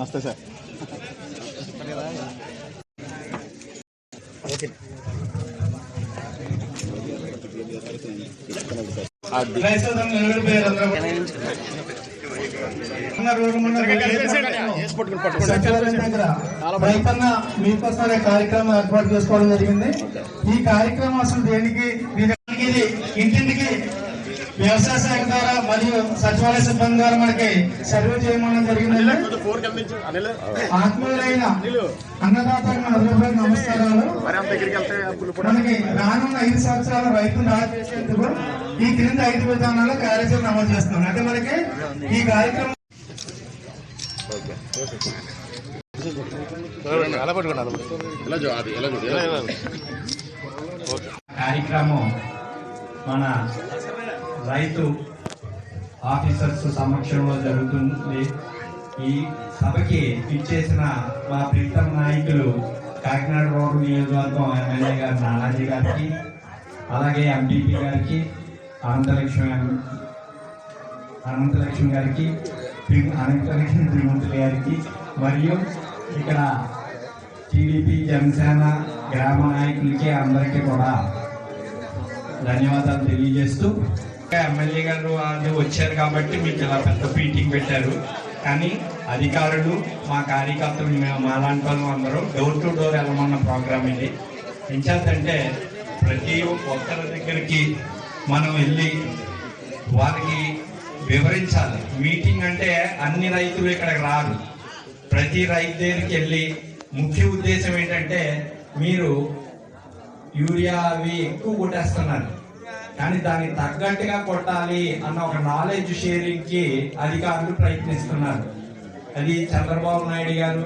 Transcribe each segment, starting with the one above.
నమస్తే సార్. మీకోసమనే కార్యక్రమం ఏర్పాటు చేసుకోవడం జరిగింది. ఈ కార్యక్రమం అసలు దేనికి? ఇంటింటికి వ్యవసాయ శాఖ ద్వారా మరియు సచివాలయ సిబ్బంది ద్వారా మనకి సర్వే చేయమడం జరిగిందండి. ఆత్మీయులైన అన్నదాతలకు హృదయపూర్వక నమస్కారాలు. మనకి రానున్న ఐదు సంవత్సరాల రైతులు రాజు చేసేందుకు ఈ క్రింద ఐదు విధానాల్లో కార్యాచరణ అమలు చేస్తున్నాం అంటే మనకి ఈ కార్యక్రమం కార్యక్రమం మన రైతు ఆఫీసర్స్ సమక్షంలో జరుగుతుంది. ఈ సభకి ఇచ్చేసిన మా ప్రీతం నాయకులు కాకినాడ రోడ్డు నియోజకవర్గం ఎమ్మెల్యే గారు నానాజీ గారికి అలాగే ఎంపీపీ గారికి అనంతలక్ష్మి అనంతలక్ష్మి గారికి అనంతలక్ష్మి త్రిమూర్తులు గారికి మరియు ఇక్కడ టీడీపీ జనసేన గ్రామ నాయకులకి అందరికీ కూడా ధన్యవాదాలు తెలియజేస్తూ ఎమ్మెల్యే గారు వాళ్ళు వచ్చారు కాబట్టి మీకు ఇలా పెద్ద మీటింగ్ పెట్టారు. కానీ అధికారులు మా కార్యకర్తలు మేము మాలాంటి వాళ్ళు అందరూ డోర్ టు డోర్ వెళ్ళమన్న ప్రోగ్రామ్ ఇది. ఎంచేతంటే ప్రతి ఒక్కరి దగ్గరికి మనం వెళ్ళి వారికి వివరించాలి. మీటింగ్ అంటే అన్ని రైతులు ఇక్కడికి రారు. ప్రతి రైతు దగ్గరికి వెళ్ళి ముఖ్య ఉద్దేశం ఏంటంటే మీరు యూరియా అవి ఎక్కువ కొట్టేస్తున్నారు. కానీ దానికి తగ్గట్టుగా కొట్టాలి అన్న ఒక నాలెడ్జ్ షేరింగ్కి అధికారులు ప్రయత్నిస్తున్నారు. అది చంద్రబాబు నాయుడు గారు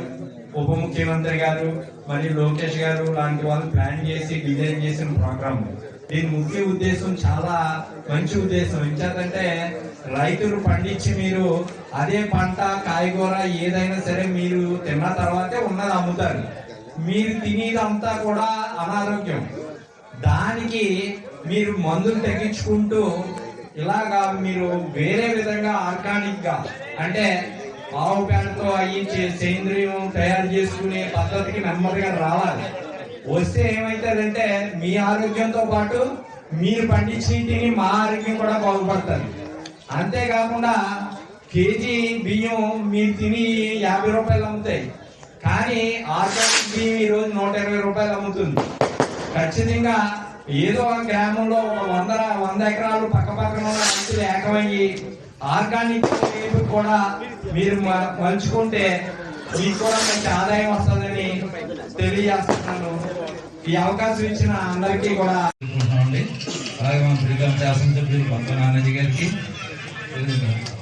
ఉప ముఖ్యమంత్రి గారు మరియు లోకేష్ గారు లాంటి వాళ్ళు ప్లాన్ చేసి డిజైన్ చేసిన ప్రోగ్రామ్. దీని ముఖ్య ఉద్దేశం చాలా మంచి ఉద్దేశం. ఏంటంటే రైతులు పండించి మీరు అదే పంట కాయగూర ఏదైనా సరే మీరు తిన్న తర్వాతే ఉన్నది అమ్ముతారు. మీరు తినేదంతా కూడా అనారోగ్యం. దానికి మీరు మందులు తగ్గించుకుంటూ ఇలాగా మీరు వేరే విధంగా ఆర్గానిక్గా అంటే ఆవు పేడతో అయ్యి సేంద్రియం తయారు చేసుకునే పద్ధతికి నెమ్మదిగా రావాలి. వస్తే ఏమవుతుందంటే మీ ఆరోగ్యంతో పాటు మీరు పండించి తిని మా ఆరోగ్యం కూడా బాగుపడుతుంది. అంతేకాకుండా కేజీ బియ్యం మీరు తిని యాభై రూపాయలు అమ్ముతాయి. కానీ ఆర్గానిక్ బియ్యం ఈరోజు నూట ఇరవై రూపాయలు అమ్ముతుంది. ఖచ్చితంగా ఏదో ఒక గ్రామంలో ఒక వంద వంద ఎకరాలు పక్క పక్కన ఉన్న రైతులు ఏకమయ్యి ఆర్గానిక్ వైపు కూడా మీరు పంచుకుంటే మీకు కూడా మంచి ఆదాయం వస్తుందని తెలియజేస్తున్నాను. ఈ అవకాశం ఇచ్చిన అందరికీ కూడా అనుకుంటున్నామండి. అలాగే మన ప్రీతం శాసనసభ్యులు పంత నానాజీ గారికి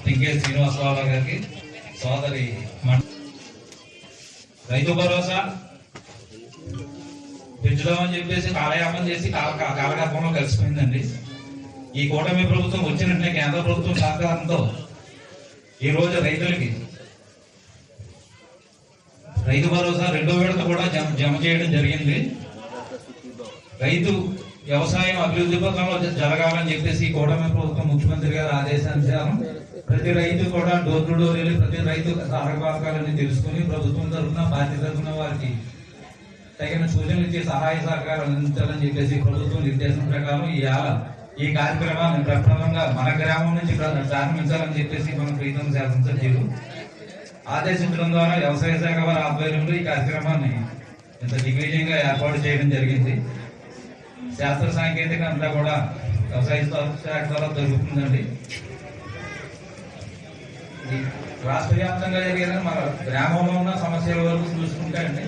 టింకే శ్రీనివాసరావు గారికి సోదరి రైతు భరోసా. పెంచుదామని చెప్పేసి కాలయాపన చేసి కాల కాలగర్భంలో కలిసిపోయిందండి. ఈ కూటమి ప్రభుత్వం వచ్చినట్లే కేంద్ర ప్రభుత్వం సహకారంతో ఈ రోజు రైతులకి రైతు భరోసా రెండో విడత కూడా జమ జమ చేయడం జరిగింది. రైతు వ్యవసాయం అభివృద్ధి పథంలో జరగాలని చెప్పేసి ఈ కూటమి ప్రభుత్వం ముఖ్యమంత్రి గారు ఆదేశానుసారం ప్రతి రైతు కూడా డోర్ టు డోర్ వెళ్ళి ప్రతి రైతు సహకారాలని తెలుసుకుని ప్రభుత్వం తరఫున బాధ్యత తరఫున వారికి తగిన సూచనలు ఇచ్చి సహాయ సహకారం అందించాలని చెప్పేసి ప్రభుత్వం నిర్దేశం ప్రకారం ఈ ఈ కార్యక్రమాన్ని ప్రప్రథమంగా మన గ్రామం నుంచి ప్రారంభించాలని చెప్పేసి మనం ప్రీతం శాసనసభ్యులు ఆదేశించడం ద్వారా వ్యవసాయ శాఖ వారి ఆధ్వర్యంలో ఈ కార్యక్రమాన్ని ఇంత దిగ్విజయంగా ఏర్పాటు చేయడం జరిగింది. శాస్త్ర సాంకేతిక అంతా కూడా వ్యవసాయ శాఖ ద్వారా జరుగుతుందండి. రాష్ట్ర వ్యాప్తంగా జరిగిన మన గ్రామంలో ఉన్న సమస్యల వరకు చూసుకుంటే అండి.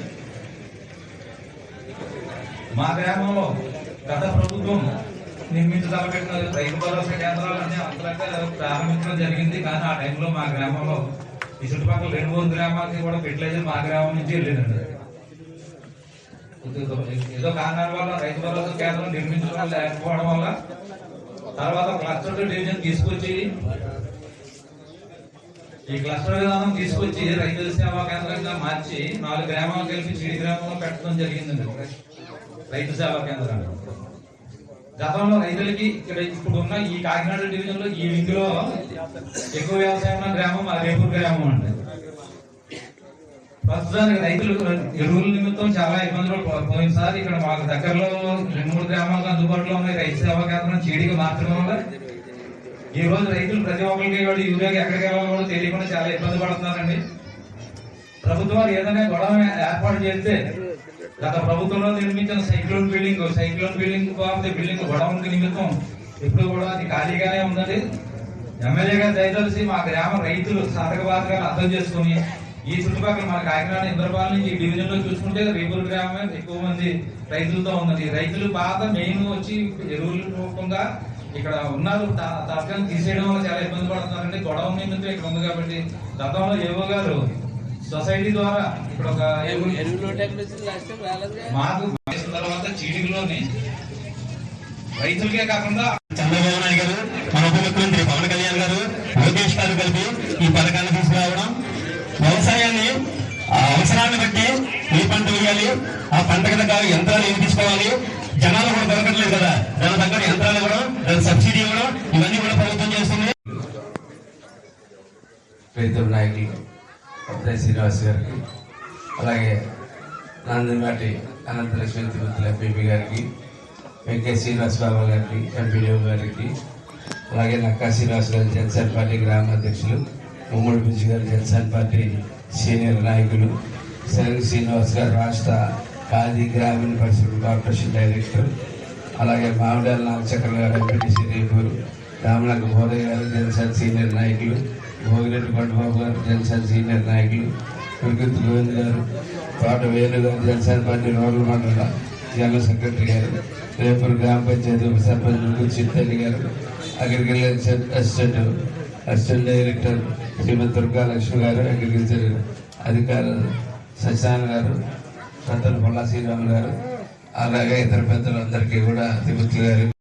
మా గ్రామంలో గత ప్రభుత్వం నిర్మించదలపెట్టిన రైతు భరోసా కేంద్రాలన్నీ అంతరంగా ప్రారంభించడం జరిగింది. కానీ ఆ టైంలో మా గ్రామంలో ఈ చుట్టుపక్కల రెండు మూడు గ్రామాలకి కూడా ఫెర్టిలైజర్ మా గ్రామం నుంచి వెళ్ళిందండి. ఏదో కారణాల వల్ల రైతు భరోసా కేంద్రం నిర్మించడం లేకపోవడం వల్ల తర్వాత క్లస్టర్ డివిజన్ తీసుకొచ్చి ఈ క్లస్టర్ విధానం తీసుకొచ్చి రైతు సేవా కేంద్రంగా మార్చి నాలుగు గ్రామాలు కలిపి చిడి గ్రామంలో పెట్టడం జరిగిందండి. రైతు సేవా కేంద్రం గతంలో రైతులకి ఇక్కడ ఇప్పుడు ఉన్న ఈ కాకినాడ డివిజన్లో ఈ వింగ్లో ఎక్కువ వ్యవసాయం ఉన్న గ్రామం ఆ రేపూర్ గ్రామం అండి. ప్రస్తుతానికి రైతులు ఎరువుల నిమిత్తం చాలా ఇబ్బందులు పోయింది పోయినసారి ఇక్కడ మాకు దగ్గరలో రెండు మూడు గ్రామాలకు అందుబాటులో ఉన్నాయి రైతు సేవా కేంద్రం చీడిగా మార్చడం వల్ల ఈ రోజు రైతులు ప్రతి ఒక్కరికి కూడా యూరియాకి ఎక్కడికి వెళ్ళాలో కూడా తెలియకుండా చాలా ఇబ్బంది పడుతున్నారండి. ప్రభుత్వాలు ఏదైనా గొడవ ఏర్పాటు చేస్తే గత ప్రభుత్వంలో నిర్మించిన సైక్లోన్ బిల్డింగ్ సైక్లోన్ బిల్డింగ్ కాకపోతే బిల్డింగ్ గొడవ నిమిత్తం ఎప్పుడు కూడా అది ఖాళీగానే ఉన్నది. ఎమ్మెల్యేగా దయచేసి మా గ్రామ రైతులు సాధక బాధకాలు అర్థం చేసుకుని ఈ చుట్టుపక్కల మన కాకినాడ ఇంద్రపాల నుంచి ఈ డివిజన్లో చూసుకుంటే రేపుల గ్రామమే ఎక్కువ మంది రైతులతో ఉన్నది. రైతులు బాధ మెయిన్ వచ్చి ఎరువుల రూపంగా ఇక్కడ ఉన్నారు. తా- తీసేయడం వల్ల చాలా ఇబ్బంది పడుతున్నారండి. గొడవ నిమిత్తం ఇక్కడ ఉంది కాబట్టి గతంలో ఏవో గారు సొసైటీ ద్వారా ఇక్కడ ఒక మాకు చేసిన తర్వాత చీడికలోని రైతులకే కాకుండా చంద్రబాబు నాయుడు గారు మన ఉప ముఖ్యమంత్రి పవన్ కళ్యాణ్ గారు లోకేష్ గారు కలిపి ఈ పథకాన్ని తీసుకురావడం వ్యవసాయాన్ని ఆ అవసరాన్ని బట్టి ఏ పంట వేయాలి ఆ పంటకు తగ్గ యంత్రాలు ఏం తీసుకోవాలి జనాలు కూడా దొరకట్లేదు కదా దాని తగ్గ యంత్రాలు ఇవ్వడం దాని సబ్సిడీ ఇవ్వడం ఇవన్నీ కూడా ప్రభుత్వం చేస్తుంది. రైతు నాయకులు అబ్బాయి శ్రీనివాస్ గారికి. అలాగే నందిమాటి అనంతలక్ష్మి తిరుపతి ఎంపీపీ గారికి వెంకయ్య శ్రీనివాస్ బాబు గారికి ఎంపీడీఓ గారికి అలాగే నక్కా శ్రీనివాస్ గారు జనసేన పార్టీ గ్రామ అధ్యక్షులు ఉమ్మడి బుజ్జి గారు జనసేన పార్టీ సీనియర్ నాయకులు శరణ్ శ్రీనివాస్ గారు రాష్ట్ర ఖాదీ గ్రామీణ పరిశ్రమ కార్పొరేషన్ డైరెక్టర్ అలాగే మామిడాల నాగచక్ర గారు ఎంపీటీసీ రేపూరు రామలంక బోధయ్య గారు జనసేన సీనియర్ నాయకులు భోగిరెడ్డి కొండబాబు గారు జనసేన సీనియర్ నాయకులు కురికృతి గోవింద్ గారు తోట వేణు గారు జనసేన పార్టీ రోగుల మండల జనరల్ సెక్రటరీ గారు రేపటి గ్రామ పంచాయతీ ఉప సర్పంచ్ ముగ్గురు Chittalli garu agriculture assistant assistant director Shrimati Durgalakshmi garu agriculture అధికారి సత్యనారాయణ గారు పెద్దలు పొల్లా శ్రీరాములు గారు అలాగే ఇతర పెద్దలందరికీ కూడా తిరుపతి గారు.